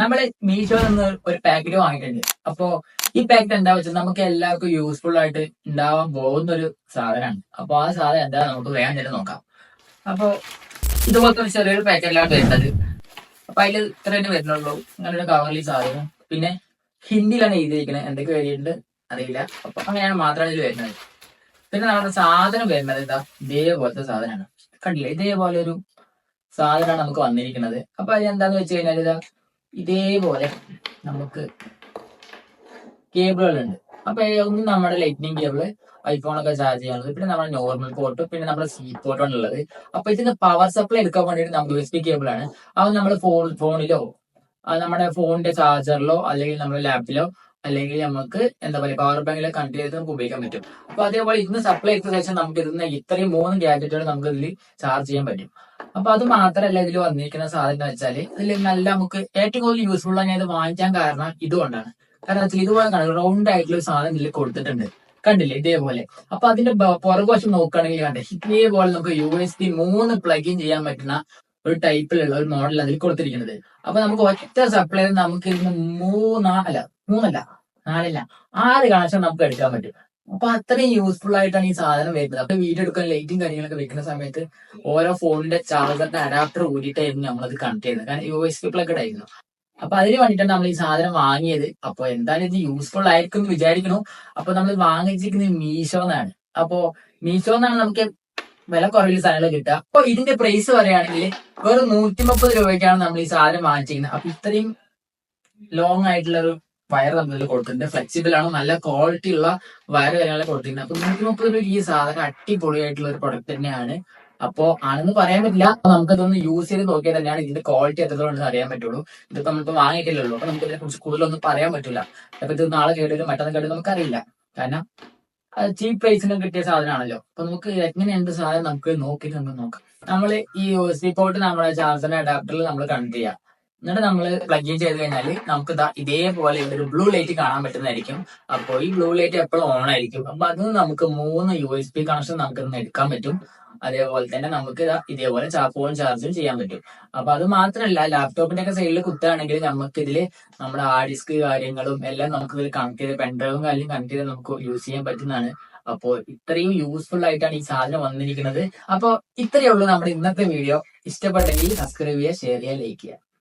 നമ്മൾ മീഷോ നിന്ന് ഒരു പാക്കറ്റ് വാങ്ങിയിട്ടുണ്ട്. അപ്പോ ഈ പാക്കറ്റ് എന്താ വെച്ചാൽ നമുക്ക് എല്ലാവർക്കും യൂസ്ഫുൾ ആയിട്ട് ഉണ്ടാവാൻ പോകുന്ന ഒരു സാധനമാണ്. അപ്പൊ ആ സാധനം എന്താ നമുക്ക് വേഗം തന്നെ നോക്കാം. അപ്പോ ഇതുപോലത്തെ ഒരു ചെറിയൊരു പാക്കറ്റിലാണ് വരുന്നത്. അപ്പൊ അതിൽ ഇത്ര തന്നെ വരുന്നുള്ളൂ. അങ്ങനെ കവറിൽ സാധനം. പിന്നെ ഹിന്ദിയിലാണ് എഴുതിയിരിക്കുന്നത്. എന്തൊക്കെ വരിയുണ്ട് അറിയില്ല. അപ്പൊ അങ്ങനെയാണ് മാത്രമാണ് ഇതിൽ വരുന്നത്. പിന്നെ നമ്മുടെ സാധനം വരുന്നത് എന്താ ഇതേപോലത്തെ സാധനമാണ്. കണ്ടില്ലേ? ഇതേപോലെ ഒരു സാധനമാണ് നമുക്ക് വന്നിരിക്കുന്നത്. അപ്പൊ അത് എന്താന്ന് വെച്ച് കഴിഞ്ഞാൽ ഇതാ ഇതേപോലെ നമുക്ക് കേബിളുകളുണ്ട്. അപ്പൊ ഒന്ന് നമ്മുടെ ലൈറ്റ്നിങ് കേബിൾ ഐഫോണൊക്കെ ചാർജ് ചെയ്യാനുള്ളത്. പിന്നെ നമ്മുടെ നോർമൽ പോർട്ട് പിന്നെ നമ്മുടെ സി പോർട്ടാണ് ഉള്ളത്. അപ്പൊ ഇതിന് പവർ സപ്ലൈ എടുക്കാൻ വേണ്ടിയിട്ട് നമുക്ക് യു എസ് കേബിൾ ആണ്. അത് നമ്മുടെ ഫോൺ ഫോണിലോ നമ്മുടെ ഫോണിന്റെ ചാർജറിലോ അല്ലെങ്കിൽ നമ്മുടെ ലാപ്പിലോ അല്ലെങ്കിൽ നമുക്ക് എന്താ പറയുക പവർ ബാങ്കിലെ കണക്ട് ചെയ്ത് നമുക്ക് ഉപയോഗിക്കാൻ പറ്റും. അപ്പൊ അതേപോലെ ഇന്ന് സപ്ലൈ എടുത്ത ശേഷം നമുക്ക് ഇതിന് ഇത്രയും മൂന്ന് ഗാഡ്ജറ്റുകൾ നമുക്ക് ഇതിൽ ചാർജ് ചെയ്യാൻ പറ്റും. അപ്പൊ അത് മാത്രല്ല ഇതിൽ വന്നിരിക്കുന്ന സാധനം എന്ന് വെച്ചാൽ ഇതിൽ നല്ല നമുക്ക് ഏറ്റവും കൂടുതൽ യൂസ്ഫുൾ ആണ് ഇത് വാങ്ങിക്കാൻ കാരണം ഇതുകൊണ്ടാണ്. കാരണം വെച്ചാൽ ഇതുപോലെ റൗണ്ട് ആയിട്ടുള്ള ഒരു സാധനം ഇതിൽ കൊടുത്തിട്ടുണ്ട്. കണ്ടില്ലേ? ഇതേപോലെ. അപ്പൊ അതിന്റെ പുറകുവശം നോക്കുകയാണെങ്കിൽ കണ്ടേ ഇതേപോലെ നമുക്ക് യു എസ് ബി മൂന്ന് പ്ലഗിൻ ചെയ്യാൻ പറ്റുന്ന ഒരു ടൈപ്പിലുള്ള ഒരു മോഡൽ അതിൽ കൊടുത്തിരിക്കുന്നത്. അപ്പൊ നമുക്ക് ഒറ്റ സപ്ലൈ നമുക്ക് ഇന്ന് മൂന്നാ മൂന്നല്ല നാലല്ല ആറ് കണക്ഷൻ നമുക്ക് എടുക്കാൻ പറ്റും. അപ്പൊ അത്രയും യൂസ്ഫുൾ ആയിട്ടാണ് ഈ സാധനം വരുന്നത്. അപ്പൊ വീഡിയോ എടുക്കാൻ ലൈറ്റും കാര്യങ്ങളൊക്കെ വെക്കുന്ന സമയത്ത് ഓരോ ഫോണിന്റെ ചാർജറിന്റെ അഡാപ്റ്റർ ഊരിയിട്ടായിരുന്നു നമ്മളത് കണക്ട് ചെയ്യുന്നത്. കാരണം യു എസ് പി പ്ലഗ് ആയിരുന്നു. അപ്പൊ അതിന് വേണ്ടിയിട്ടാണ് നമ്മൾ ഈ സാധനം വാങ്ങിയത്. അപ്പൊ എന്തായാലും ഇത് യൂസ്ഫുൾ ആയിരിക്കും എന്ന് വിചാരിക്കുന്നു. അപ്പൊ നമ്മൾ വാങ്ങിച്ചിരിക്കുന്നത് മീഷോ എന്നാണ്. അപ്പൊ മീഷോ എന്നാണ് നമുക്ക് വില കുറവിൽ സാധനങ്ങൾ കിട്ടുക. അപ്പൊ ഇതിന്റെ പ്രൈസ് പറയുകയാണെങ്കിൽ വെറും നൂറ്റി മുപ്പത് രൂപയ്ക്കാണ് നമ്മൾ ഈ സാധനം വാങ്ങിച്ചിരിക്കുന്നത്. അപ്പൊ ഇത്രയും ലോങ് ആയിട്ടുള്ള ഒരു വയർ തമ്മിൽ കൊടുത്തിട്ടുണ്ട്. ഫ്ലെക്സിബിൾ ആണ്. നല്ല ക്വാളിറ്റി ഉള്ള വയർ കാര്യങ്ങളെ കൊടുത്തിട്ടുണ്ട്. അപ്പൊ നൂറ്റി മുപ്പത് രൂപ ഈ സാധനം അടിപൊളിയായിട്ടുള്ള ഒരു പ്രൊഡക്റ്റ് തന്നെയാണ്. അപ്പോ ആണെന്ന് പറയാൻ പറ്റില്ല. നമുക്കതൊന്ന് യൂസ് ചെയ്ത് നോക്കിയാൽ തന്നെയാണ് ഇതിന്റെ ക്വാളിറ്റി എത്രത്തോളം അറിയാൻ പറ്റുള്ളൂ. ഇതിപ്പോ നമ്മളിപ്പോ വാങ്ങിയിട്ടില്ലല്ലോ. അപ്പൊ നമുക്ക് ഇതിനെ കുറിച്ച് കൂടുതലൊന്നും പറയാൻ പറ്റില്ല അപ്പൊ ഇത് നാളെ കേടുവരും മറ്റൊന്നും കേടുവരും നമുക്കറിയില്ല. കാരണം ചീപ്പ് പ്രൈസിന് കിട്ടിയ സാധനമാണല്ലോ. അപ്പൊ നമുക്ക് എങ്ങനെയുണ്ട് സാധനം നമുക്ക് നോക്കിയിട്ട് നമുക്ക് നോക്കാം. നമ്മൾ ഈ യൂസ് എസ് പോർട്ട് നമ്മുടെ ചാർജറിന്റെ അഡാപ്റ്ററിൽ നമ്മൾ കണക്ട് ചെയ്യാം. എന്നിട്ട് നമ്മൾ പ്ലഗ് ഇൻ ചെയ്ത് കഴിഞ്ഞാൽ നമുക്ക് ഇതേപോലെ ഇവിടെ ഒരു ബ്ലൂ ലൈറ്റ് കാണാൻ പറ്റുന്നതായിരിക്കും. അപ്പോൾ ഈ ബ്ലൂ ലൈറ്റ് എപ്പോഴും ഓൺ ആയിരിക്കും. അപ്പൊ അത് നമുക്ക് മൂന്ന് യു എസ് പി കണക്ഷൻ നമുക്ക് ഇന്ന് എടുക്കാൻ പറ്റും. അതേപോലെ തന്നെ നമുക്ക് ഇതേപോലെ ഫോൺ ചാർജും ചെയ്യാൻ പറ്റും. അപ്പൊ അത് മാത്രമല്ല ലാപ്ടോപ്പിന്റെ ഒക്കെ സൈഡിൽ കുത്തുകയാണെങ്കിൽ നമുക്ക് ഇതിൽ നമ്മുടെ ആ ഡിസ്ക് കാര്യങ്ങളും എല്ലാം നമുക്ക് ഇതിൽ കണക്ട് ചെയ്ത് പെൻഡ്രൈവും കാര്യം കണക്ട് ചെയ്ത് നമുക്ക് യൂസ് ചെയ്യാൻ പറ്റുന്നതാണ്. അപ്പോൾ ഇത്രയും യൂസ്ഫുൾ ആയിട്ടാണ് ഈ സാധനം വന്നിരിക്കുന്നത്. അപ്പോൾ ഇത്രയേ ഉള്ളൂ നമ്മുടെ ഇന്നത്തെ വീഡിയോ ഇഷ്ടപ്പെട്ടെങ്കിൽ സബ്സ്ക്രൈബ് ചെയ്യുക ഷെയർ ചെയ്യുക ലൈക്ക് ചെയ്യുക.